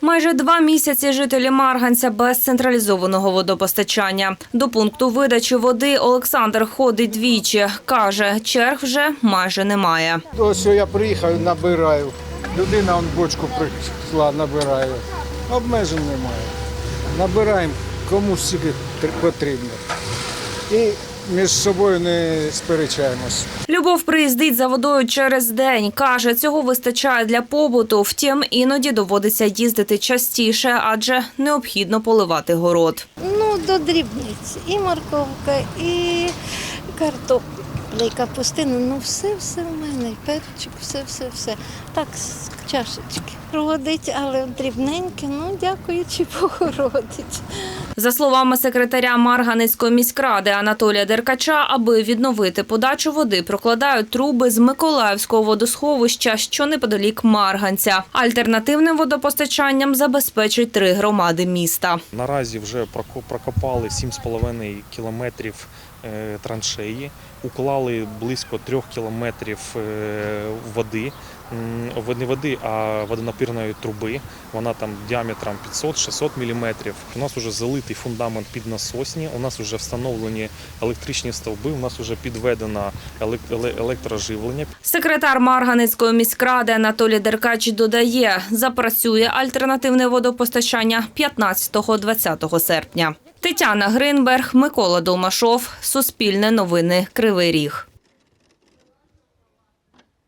Майже два місяці жителі Марганця без централізованого водопостачання. До пункту видачі води Олександр ходить двічі. Каже, черг вже майже немає. Ось я приїхав, набираю. Людина он бочку прийшла, набирає. Обмежень немає. Набираємо кому стільки тр- потрібно. І між собою не сперечаємось. Любов приїздить за водою через день. Каже, цього вистачає для побуту. Втім, іноді доводиться їздити частіше, адже необхідно поливати город. Ну, до дрібниць. І морковка, і картопля, і капустина. Ну, все, все в мене. І перчик, все, все, все. Так, чашечки. Проводить, але дрібненьке, ну, дякуючи Богу, родить. За словами секретаря Марганецької міськради Анатолія Деркача, аби відновити подачу води, прокладають труби з Миколаївського водосховища, що неподалік Марганця. Альтернативним водопостачанням забезпечить три громади міста. Наразі вже проко- прокопали 7,5 кілометрів е, траншеї, уклали близько 3 кілометрів е, води, не води, водонапірної труби. Вона там діаметром 500-600 міліметрів. У нас вже залитий фундамент під насосні, у нас вже встановлені електричні стовби, у нас вже підведено елек- електроживлення. Секретар Марганецької міськради Анатолій Деркач додає, запрацює альтернативне водопостачання 15-20 серпня. Тетяна Гринберг, Микола Долмашов, Суспільне новини, Кривий Ріг.